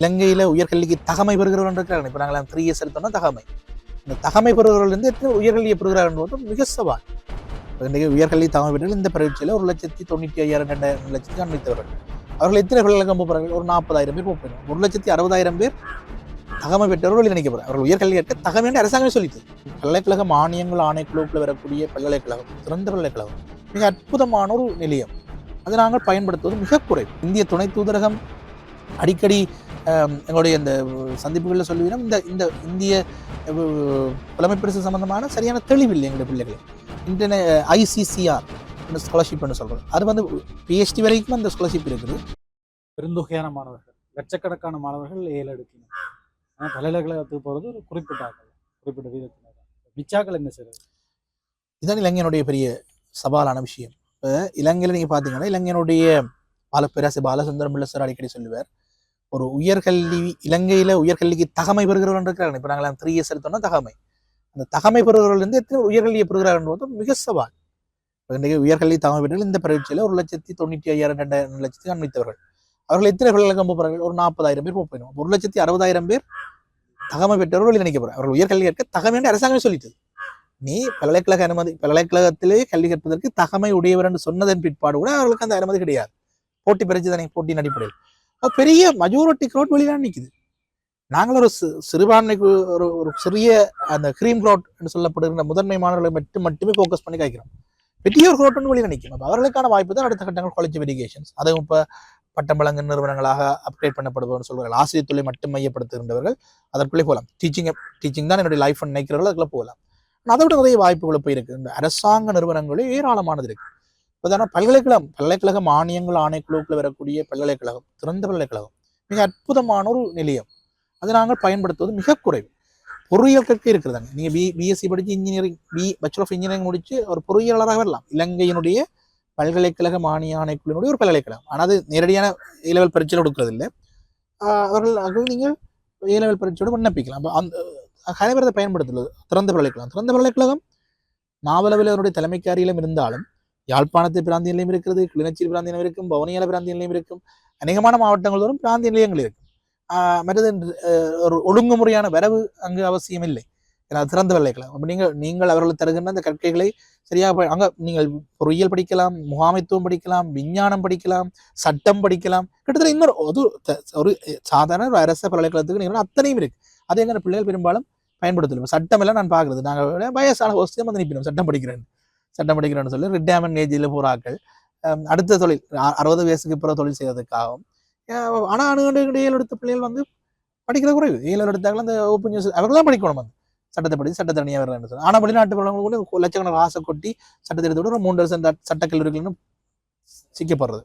இலங்கையில உயர்கல்விக்கு தகமை பெறுகிறவர்கள் இருக்கிறார்கள். இப்போ நாங்கள் த்ரீ இயர்ஸ் எடுத்தோம்னா தகமை. இந்த தகமை பெறுகிறவர்கள் இருந்து எத்தனை உயர்கல்வியை பெறுகிறார்கள் மிக சவால். இன்றைக்கு உயர்கல்வி தகமை பெற்று இந்த பரீட்சையில் ஒரு லட்சத்தி தொண்ணூற்றி ஐயாயிரம் ரெண்டாயிரம் லட்சத்துக்கு அனுமதித்தவர்கள் அவர்கள் எத்தனை பல்கலைக்கழகம் போகிறார்கள் ஒரு நாற்பதாயிரம் பேர் போகிறார்கள் ஒரு லட்சத்தி அறுபதாயிரம் பேர் தகமை பெற்றவர்கள் நினைக்கப்படுறாங்க அவர்கள் உயர்கல்வி கேட்க தகமையான அரசாங்கமே சொல்லிட்டு பல்கலைக்கழக மானியங்கள் ஆணைக்குழுக்குள்ள வரக்கூடிய பல்கலைக்கழகம் திறந்த பல்கலைக்கழகம். மிக அற்புதமான ஒரு நிலையம். அதை நாங்கள் பயன்படுத்துவது மிக குறைவு. இந்திய துணை தூதரகம் அடிக்கடி எங்களுடைய இந்த சந்திப்புகளில் சொல்லுவீங்க இந்த இந்த இந்திய புலமை பரிசு சம்பந்தமான சரியான தெளிவில்லை எங்களுடைய பிள்ளைகள். இன்டர்நெ ஐசிசிஆர் ஸ்காலர்ஷிப்னு சொல்கிறோம் அது வந்து பிஹெச்டி வரைக்கும் அந்த ஸ்காலர்ஷிப் இருக்குது. பெருந்தொகையான மாணவர்கள் லட்சக்கணக்கான மாணவர்கள் ஏழு எடுக்கணும் ஆனால் பல்கலைக்கழகத்துக்கு போகிறது ஒரு குறிப்பிட்ட குறிப்பிட்ட வீதத்தினர் தான் மிச்சாக்கள் என்ன செய்யறது இதுதான் இளைஞனுடைய பெரிய சவாலான விஷயம். இப்போ இலங்கையில் நீங்கள் பார்த்தீங்கன்னா இளைஞனுடைய பால பேராசி பாலசுந்தரம் பிள்ளை சார் அடிக்கடி சொல்லுவார். ஒரு உயர்கல்வி இலங்கையில உயர்கல்விக்கு தகமை பெறுகிறவர்கள் இருக்கிறார்கள். இப்போ நாங்கள் த்ரீ இயர்ஸ் எடுத்தோம்னா தகமை. அந்த தகமை பெறுகிறவர்கள் இருந்து எத்தனை உயர்கல்வியை பெறுகிறார்கள் மிக சவால். இன்றைக்கு உயர்கல்வி தகமை பெற்றவர்கள் இந்த பரீட்சையில் ஒரு லட்சத்தி தொண்ணூற்றி ஐயாயிரம் ரெண்டாயிரம் லட்சத்துக்கு அனுமதித்தவர்கள். அவர்கள் எத்தனை பல்கலைக்கழகம் போகிறார்கள் ஒரு நாற்பதாயிரம் பேர் போயிடும் ஒரு லட்சத்தி அறுபதாயிரம் பேர் தகமை பெற்றவர்கள் நினைக்கப்படுறாங்க அவர்கள் உயர்கல்வி கேட்க தகமை என்று அரசாங்கமே சொல்லிட்டு நீ பல்கலைக்கழக அனுமதி பல்கலைக்கழகத்திலே கல்வி கற்பதற்கு தகமை உடையவர் என்று சொன்னதன் பிற்பாடு கூட அவர்களுக்கு அந்த அனுமதி கிடையாது. போட்டி பரிச்சு தானே போட்டியின் அடிப்படையில். அது பெரிய மஜோரிட்டி க்ரௌட் வெளியில நிற்குது நாங்கள் ஒரு சிறுபான்மை சிறுபான்மைக்கு ஒரு ஒரு சிறிய அந்த கிரீம் க்ரௌட் என்று சொல்லப்படுகிற முதன்மை மாணவர்களை மட்டும் மட்டுமே ஃபோக்கஸ் பண்ணி காய்க்கிறோம். பெரிய ஒரு க்ரௌட்னு வெளியில நிற்கும். அப்போ அவர்களுக்கான வாய்ப்பு தான் அடுத்த கட்டங்கள் காலேஜ் எஜுகேஷன்ஸ் அதுவும் இப்போ பட்டம் வழங்கும் நிறுவனங்களாக அப்கிரேட் பண்ணப்படுபவர்னு சொல்கிறார்கள் ஆசிரியர் தொழிலை மட்டும் மையப்படுத்துகின்றவர்கள் அதற்குள்ளே போகலாம். டீச்சிங் டீச்சிங் தான் என்னுடைய லைஃப் நினைக்கிறவர்கள் அதுக்குள்ளே போகலாம். அதை விட நிறைய வாய்ப்புகள் போயிருக்கு இந்த அரசாங்க நிறுவனங்களே ஏராளமானது இருக்குது இப்போ பல்கலைக்கழகம். பல்கலைக்கழக மானியங்கள் ஆணைக்குழுக்குள்ள வரக்கூடிய பல்கலைக்கழகம் திறந்த பல்கலைக்கழகம். மிக அற்புதமான ஒரு நிலையம். அதை நாங்கள் பயன்படுத்துவது மிக குறைவு. பொறியியல் கற்க இருக்கிறதாங்க நீங்கள் பி பிஎஸ்சி படித்து engineering B bachelor of engineering முடித்து ஒரு பொறியியலாளராக வரலாம். இலங்கையினுடைய பல்கலைக்கழக மானிய ஆணைக்குழுவினுடைய ஒரு பல்கலைக்கழகம். ஆனால் அது நேரடியான இலவல் பரீட்சை பரீட்சையில் கொடுக்கறது இல்லை அவர்கள் அவர்கள் நீங்கள் இலவல் பரீட்சையோடு விண்ணப்பிக்கலாம். அப்போ அந்த கலைவரத்தை பயன்படுத்துள்ளது திறந்த பல்கலைக்கழகம். திறந்த பல்கலைக்கழகம் நாவலவில் அவருடைய தலைமைக்காரியிலும் இருந்தாலும் யாழ்ப்பாணத்து பிராந்திய நிலையம் இருக்கிறது கிளிநொச்சி பிராந்திய நிலையம் இருக்கும் பவனியால பிராந்திய நிலையம் இருக்கும் அநேகமான மாவட்டங்கள் தோறும் பிராந்திய நிலையங்கள் இருக்கும். ஆஹ் மற்றது ஒரு ஒழுங்குமுறையான வரவு அங்கு அவசியம் இல்லை. ஏன்னா திறந்த பல்கலைக்கழகம் அப்போ நீங்கள் நீங்கள் அவர்கள் தருகின்ற அந்த கற்கைகளை சரியாக அங்கே அங்க நீங்கள் பொறியியல் படிக்கலாம் முகாமைத்துவம் படிக்கலாம் விஞ்ஞானம் படிக்கலாம் சட்டம் படிக்கலாம் கிட்டத்தட்ட இன்னொரு ஒரு ஒரு சாதாரண ஒரு அரச பல்கலைக்கழகத்துக்கு நீங்கள் அத்தனையும் இருக்கு. அதே மாதிரி பிள்ளைகள் பெரும்பாலும் பயன்படுத்தலாம் சட்டம் எல்லாம் நான் பார்க்கறது. நாங்கள் வயசான ஹோஸ்டியாக வந்து நிற்பினோம். சட்டம் படிக்கிறேன் சட்டம் படிக்கிறேன்னு சொல்லி ரிட்டையர்மெண்ட் ஏஜில் போறாக்கள் அஹ் அடுத்த தொழில் அறுபது வயசுக்கு பிறகு தொழில் செய்வதற்காகவும். ஆனால் அணுகண்டு ஏழு எடுத்த பிள்ளைகள் வந்து படிக்கிற குறைவு. ஏழு எடுத்தாக்கள் அந்த ஓப்பன் நியூஸ் அவர்களாம் படிக்கணும் வந்து. சட்டத்தை படித்து சட்டத்தை தனியாக சொல்லி ஆனால் வெளிநாட்டு பிள்ளைங்க கூட லட்சக்கணக்கான ஆசை கொட்டி சட்டத்தை எடுத்து விட ஒரு மூன்று வருஷம் சட்டக்கல்லூரிகள்னு சிக்கப்படுறது.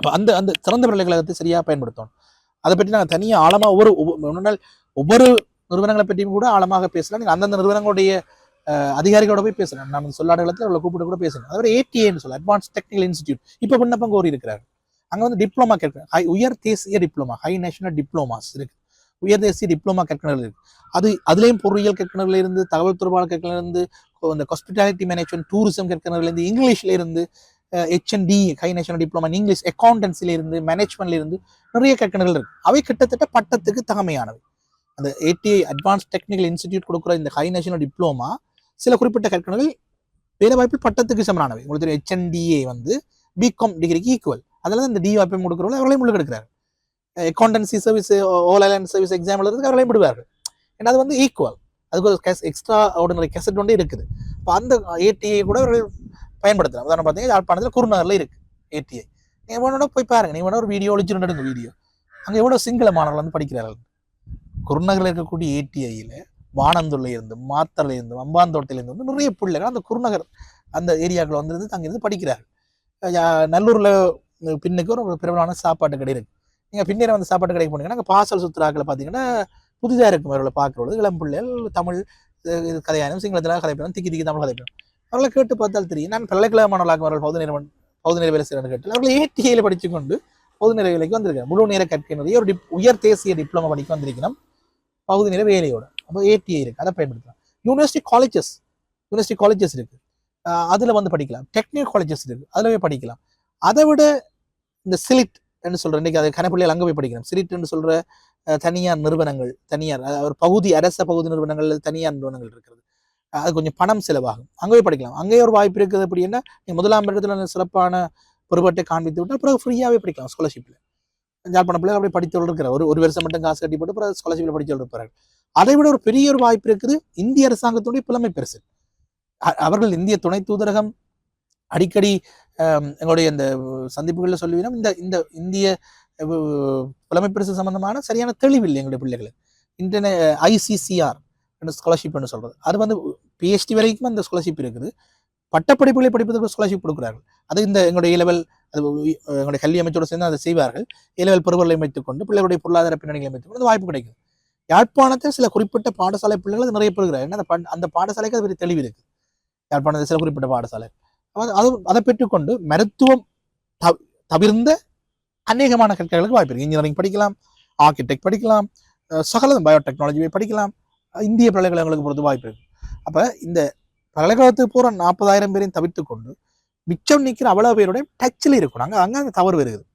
அப்போ அந்த அந்த சிறந்த பல்கலைக்கழகத்தை சரியாக பயன்படுத்தணும். அதை பற்றி நாங்கள் தனியாக ஆழமாக ஒவ்வொரு ஒவ்வொரு ஒவ்வொரு நிறுவனங்களை பற்றியும் கூட ஆழமாக பேசலாம். நீங்கள் அந்தந்த நிறுவனங்களுடைய அதிகாரிகளோட போய் பேசுறேன். நான் சொல்லாடலத்தில் அவளை கூப்பிட்டு கூட பேசணும் அதாவது ஏடிஏன்னு சொல்ல அட்வான்ஸ் டெக்னிக்கல் இன்ஸ்டியூட் இப்போ விண்ணப்பம் கோரி இருக்கிறார். அங்கே வந்து டிப்ளமா கேட்குறாங்க ஹை உயர் தேசிய டிப்ளமா ஹை நேஷனல் டிப்ளமாஸ் இருக்கு. உயர் தேசிய டிப்ளமா கற்கனர்கள் இருக்கு. அது அதுலேயும் பொறியியல் கற்கனர்கள் இருந்து தகவல் தொடர்பாளர் கற்கனர்கள் இருந்து இந்த ஹாஸ்பிட்டாலிட்டி மேனேஜ்மெண்ட் டூரிசம் கற்கனர்கள் இருந்து இங்கிலீஷ்ல இருந்து HND high national diploma English அக்கௌண்டன்சில இருந்து மேனேஜ்மெண்ட்ல இருந்து நிறைய கற்கனர்கள் இருக்கு. அவை கிட்டத்தட்ட பட்டத்துக்கு தகமையானவை. அந்த ஏடிஐ அட்வான்ஸ் டெக்னிக்கல் இன்ஸ்டிடியூட் கொடுக்குற இந்த ஹை நேஷனல் டிப்ளமா சில குறிப்பிட்ட கற்கனர்கள் வேலைவாய்ப்பில் பட்டத்துக்கு சமரானவை உங்களுக்கு தெரியும் ஹெச்என்டிஏ வந்து பிகாம் டிகிரிக்கு ஈக்குவல் அதில் இந்த டிவாய்ப்பம் கொடுக்குறவங்க அவர்களையும் உள்ள எடுக்கிறார் அக்கௌண்டன்சி சர்வீஸ் ஓலன் சர்வீஸ் எக்ஸாம் எழுதுறதுக்கு அவர்களையும் விடுவார்கள். ஏன்னா அது வந்து ஈக்குவல் அதுக்கு ஒரு கெஸ் எக்ஸ்ட்ரா ஆர்டினரி கெசட் ஒன்று இருக்குது. இப்போ அந்த ஏடிஐ கூட அவர்கள் பயன்படுத்தலாம். உதாரணம் பார்த்தீங்கன்னா யாழ்ப்பாணத்தில் குருநகரில் இருக்குது ஏடிஐ நீ வேணோட போய் பாருங்க. நீ வேணா ஒரு வீடியோ ஒழிச்சு நடுங்க வீடியோ அங்கே எவ்வளோ சிங்கள மாணவர்கள் வந்து படிக்கிறார்கள்? குருநகரில் இருக்கக்கூடிய ஏடிஐயில் வானந்துள்ள இருந்து மாத்தறையில இருந்து வந்து நிறைய பிள்ளைகள் அந்த குருநகர் அந்த ஏரியாக்கள் வந்துருந்து தங்கிருந்து படிக்கிறார்கள். நல்லூரில் பின்னுக்கு ஒரு பிரபலமான சாப்பாட்டு கடை இருக்குது நீங்கள் பின்னேற வந்து சாப்பாட்டு கடைக்கு போனீங்கன்னா அங்கே பாசல் சுத்துறாக்களை பார்த்தீங்கன்னா புதிதாக இருக்கும் அவர்களை பார்க்குறது இளம் பிள்ளைகள் தமிழ் இது கதையானும் சிங்களத்தில் கதைப்பேன் திக்கி திக்கி தமிழ் கதைப்பேன் அவர்களை கேட்டு பார்த்தால் தெரியும் நான் பல்கலைக்கழகமானவர்களாக அவர்கள் பகுதி நேரம் பகுதி நேர வேலை கேட்டு அவர்கள் ஏடிஐயில் படித்து கொண்டு பொது நேர வந்திருக்கிறேன். முழு நேர கற்கினுடைய ஒரு டிப் உயர் தேசிய டிப்ளமா படிக்க வந்திருக்கிறோம். பகுதி நேர வேலையோட. அப்போ ஏடிஐ இருக்கு. அதை பயன்படுத்தலாம். யூனிவர்சிட்டி காலேஜஸ் யூனிவர்சிட்டி காலேஜஸ் இருக்கு. அதில் வந்து படிக்கலாம். டெக்னிக்கல் காலேஜஸ் இருக்கு. அதில் போய் படிக்கலாம். அதை விட இந்த சிலிட் என்று சொல்ற இன்னைக்கு அது கனப்பிள்ளைகள் அங்கே போய் படிக்கணும் சிலிட்னு சொல்ற தனியார் நிறுவனங்கள் தனியார் ஒரு பகுதி அரச பகுதி நிறுவனங்கள் தனியார் நிறுவனங்கள் இருக்கிறது. அது கொஞ்சம் பணம் செலவாகும். அங்கே போய் படிக்கலாம். அங்கேயே ஒரு வாய்ப்பு இருக்குது. அப்படின்னா நீங்கள் முதலாம் இடத்துல சிறப்பான பொறுப்பாட்டை காண்பித்து விட்டால் பிறகு ஃப்ரீயாகவே படிக்கலாம் ஸ்காலர்ஷிப்பில் யாழ்ப்பாண பிள்ளைகள் அப்படி படித்தவர்கள் இருக்கிறார். ஒரு ஒரு வருஷம் மட்டும் காசு கட்டி போட்டு அப்புறம் ஸ்காலர்ஷிப்பில் படித்தவர்கள் இருப்பார்கள். அதை விட ஒரு பெரிய ஒரு வாய்ப்பு இருக்குது இந்திய அரசாங்கத்துடைய புலமை பெருசு. அ- அவர்கள் இந்திய துணை தூதரகம் அடிக்கடி எங்களுடைய இந்த சந்திப்புகளில் சொல்லுவீங்கன்னா இந்த இந்த இந்திய புலமை பரிசு சம்பந்தமான சரியான தெளிவில்லை எங்களுடைய பிள்ளைகளுக்கு. இன்டர்நே ஐசிசிஆர் ஸ்காலர்ஷிப் சொல்றது. அது வந்து பிஹெச்டி வரைக்கும் அந்த ஸ்காலர்ஷிப் இருக்குது. பட்டப்படிப்புகளை படிப்பதற்கு ஸ்காலர்ஷிப் கொடுக்குறார்கள். அது இந்த எங்களுடைய லெவல் அது எங்களுடைய கல்வி அமைச்சோடு சேர்ந்து அதை செய்வார்கள். ஏ லெவல் பருவங்களை அமைத்துக் கொண்டு பிள்ளைகளுடைய பொருளாதார பின்னணிகளை அமைத்துக் கொண்டு வாய்ப்பு கிடைக்கும். யாழ்ப்பாணத்தில் சில குறிப்பிட்ட பாடசாலை பிள்ளைகள் அது நிறைய பெறுகிறார் ஏன்னா அந்த அந்த பாடசாலைக்கு அது பெரிய தெளிவு இருக்கு. யாழ்ப்பாணத்தில் சில குறிப்பிட்ட பாடசாலை. அது- அதை பெற்றுக்கொண்டு மருத்துவம் தவிர்ந்த அநேகமான கற்கைகளுக்கு வாய்ப்பு இருக்கு. இன்ஜினியரிங் படிக்கலாம் ஆர்கிடெக்ட் படிக்கலாம் சகலம் சகல பயோடெக்னாலஜி படிக்கலாம் இந்திய பல்கலைக்கழகங்களுக்கு பொறுத்து வாய்ப்பு இருக்கு. அப்போ இந்த பல்கலைக்கழகத்துக்கு போகிற நாற்பதாயிரம் பேரையும் தவிர்த்து கொண்டு மிச்சம் நிற்கிற அவ்வளவு பேருடைய டச்சில் இருக்கணும் அங்கே அங்க அந்த தவறு வருகிறது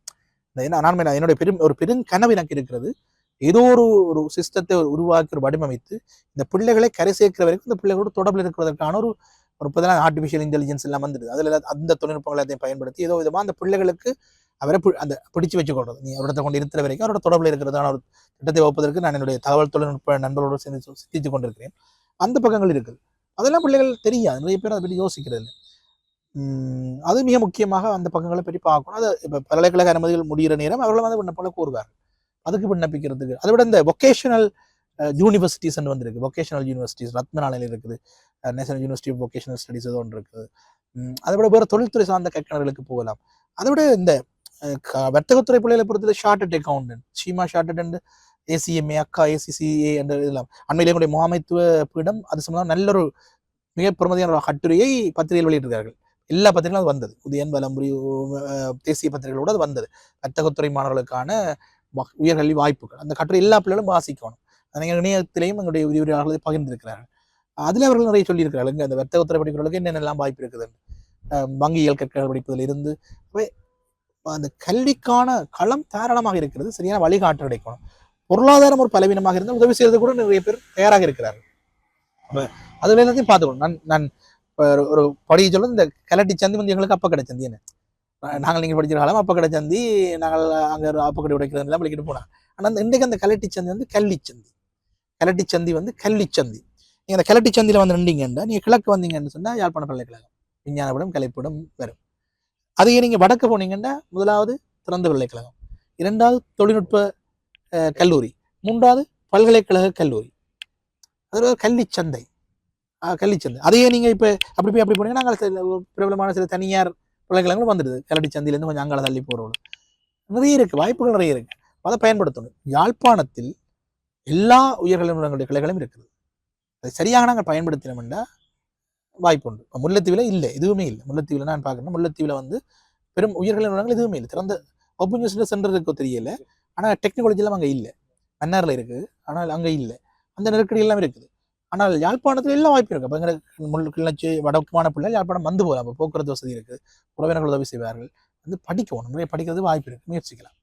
இந்த என்ன நான் என்னுடைய பெரும் ஒரு பெரும் கனவு எனக்கு இருக்கிறது. ஏதோ ஒரு ஒரு சிஸ்டத்தை உருவாக்கி ஒரு வடிவமைத்து இந்த பிள்ளைகளை கரை சேர்க்கிற வரைக்கும் இந்த பிள்ளைகளோட தொடர்பில் இருக்கிறதற்கான ஒரு ஒரு இப்போதான் ஆர்டிஃபிஷியல் இன்டெலிஜென்ஸ் எல்லாம் வந்துடுது அதில் அந்த தொழில்நுட்பங்களை எல்லாத்தையும் பயன்படுத்தி ஏதோ விதமாக அந்த பிள்ளைகளுக்கு அவரை அந்த பிடிச்சு வச்சுக்கொள்றது. நீ அவரிடத்தை கொண்டு இருக்கிற வரைக்கும் அவரோட தொடர்பில் இருக்கிறதான ஒரு திட்டத்தை வகுப்பதற்கு நான் என்னுடைய தகவல் தொழில்நுட்ப நண்பர்களோடு சேர்ந்து சி- கொண்டிருக்கிறேன். அந்த பக்கங்கள் இருக்குது. அதெல்லாம் பிள்ளைகள் தெரியாது. நிறைய பேர் அதை பற்றி யோசிக்கிறது இல்லை. அது மிக முக்கியமாக அந்த பக்கங்களை பற்றி பார்க்கணும். அது இப்போ பல்கலைக்கழக அனுமதிகள் முடிகிற நேரம் அவர்கள் வந்து விண்ணப்பம் போல கூறுவார்கள். அதுக்கு விண்ணப்பிக்கிறதுக்கு. அதை விட இந்த வொக்கேஷனல் யூனிவர்சிட்டிஸ் வந்திருக்கு. வொக்கேஷனல் யூனிவர்சிட்டிஸ் ரத்மநாளையில் இருக்குது. National university of vocational studies ஏதோ ஒன்று இருக்குது. அதை விட வேறு தொழில்துறை சார்ந்த கற்கணர்களுக்கு போகலாம். அதை விட இந்த வர்த்தகத்துறை பிள்ளைகளை பொறுத்தவரை ஷார்ட்டட் அக்கௌண்டன்ட் ஷீமா ஷார்ட்டட் அண்ட் ஏசிஎம்ஏ அக்கா ஏசிசிஏ என்ற இதெல்லாம். அண்மையிலே கூட முகாமைத்துவ பீடம் அது சம்பந்தம் நல்ல ஒரு மிக பெருமதியான ஒரு கட்டுரையை பத்திரிகையில் வெளியிட்டிருக்கார்கள் எல்லா பத்திரிகைகளும் அது வந்தது. உதயன் வலம்புரி அஹ், தேசிய பத்திரிகைகளோடு அது வந்தது. வர்த்தகத்துறை மாணவர்களுக்கான உயர்கல்வி வாய்ப்புகள். அந்த கட்டுரை எல்லா பிள்ளைகளும் வாசிக்கணும். அதை இணையத்திலையும் எங்களுடைய விரிவுரையாளர்கள் பகிர்ந்திருக்கிறார்கள். அதில் அவர்கள் நிறைய சொல்லியிருக்கிறார்கள். அந்த வர்த்தகத்துறை படிக்கிறவர்களுக்கு என்னென்னலாம் வாய்ப்பு இருக்குது வங்கியல் கற்கள் படிப்பதில் இருந்து. அந்த கல்விக்கான களம் தாராளமாக இருக்கிறது. சரியான வழிகாட்டு கிடைக்கணும். பொருளாதாரம் ஒரு பலவீனமாக இருந்தால் உதவி செய்யறது கூட நிறைய பேர் தயாராக இருக்கிறார்கள். அது அதுல எல்லாத்தையும் பார்த்துக்கணும். நான் நான் இப்போ ஒரு- படிக்க படி சொல்ல இந்த கலட்டி சந்தி வந்து எங்களுக்கு அப்போ கிடைச்சந்தி என்ன நாங்கள் நீங்கள் படிக்கிற காலம் அப்போ கிடைச்சந்தி நாங்கள் அங்கே அப்போ அப்பக்கடி உடைக்கிறதெல்லாம் விளக்கிட்டு போனாங்க. ஆனால் அந்த இன்றைக்கு அந்த கலட்டி சந்தி வந்து கல்வி கலட்டி சந்தி வந்து கல்வி நீங்கள் அந்த கலட்டி சந்தியில் வந்து நின்றீங்கன்னா நீங்க கிழக்கு வந்தீங்கன்னு சொன்னால் யாழ்ப்பாண பல்கலைக்கழகம் விஞ்ஞானப்படம் கலைப்படம் வரும். அதையே நீங்க வடக்கு போனீங்கன்னா முதலாவது திறந்த பல்கலைக்கழகம் இரண்டாவது தொழில்நுட்ப அஹ், கல்லூரி. மூன்றாவது பல்கலைக்கழக கல்லூரி. அது ஒரு கல்வி சந்தை. அஹ், அதையே நீங்கள் இப்போ அப்படி போய் அப்படி போனீங்கன்னா நாங்கள் சில பிரபலமான சில தனியார் பல்கலைக்கழகங்களும் வந்துடுது. கலடி சந்தையிலேருந்து கொஞ்சம் அங்கால தள்ளி போகிறோம் நிறைய இருக்குது வாய்ப்புகள் நிறைய இருக்குது அதை பயன்படுத்தணும். யாழ்ப்பாணத்தில் எல்லா உயர்கல்வி நிறுவனங்களுடைய கிளைகளும் இருக்குது. அதை சரியாக நாங்கள் பயன்படுத்தினோம்னா வாய்ப்பு உண்டு முல்லைத்தீவில் இல்லை. எதுவுமே இல்லை. முல்லைத்தீவில் நான் பார்க்கணும் முல்லைத்தீவில் வந்து பெரும் உயர்கல்வி நிறுவனங்கள் எதுவுமே இல்லை. திறந்த ஓப்பன் யூனிவர்சிட்டி சென்டர் இருக்கோ தெரியல ஆனால் டெக்னாலஜிலாம் அங்கே இல்லை. மன்னாரில் இருக்குது. ஆனால் அங்கே இல்லை. அந்த நெருக்கடி எல்லாம் இருக்குது. ஆனால் யாழ்ப்பாணத்தில் எல்லாம் வாய்ப்பு இருக்குது அப்போ முள் கிளச்சி வடக்குமான பிள்ளை யாழ்ப்பாணம் வந்து போகலாம் அப்போ போக்குவரத்து வசதி இருக்குது உறவினர்கள் உதவி செய்வார்கள். வந்து படிக்கணும் நிறைய படிக்கிறது வாய்ப்பு இருக்குது முயற்சிக்கலாம்.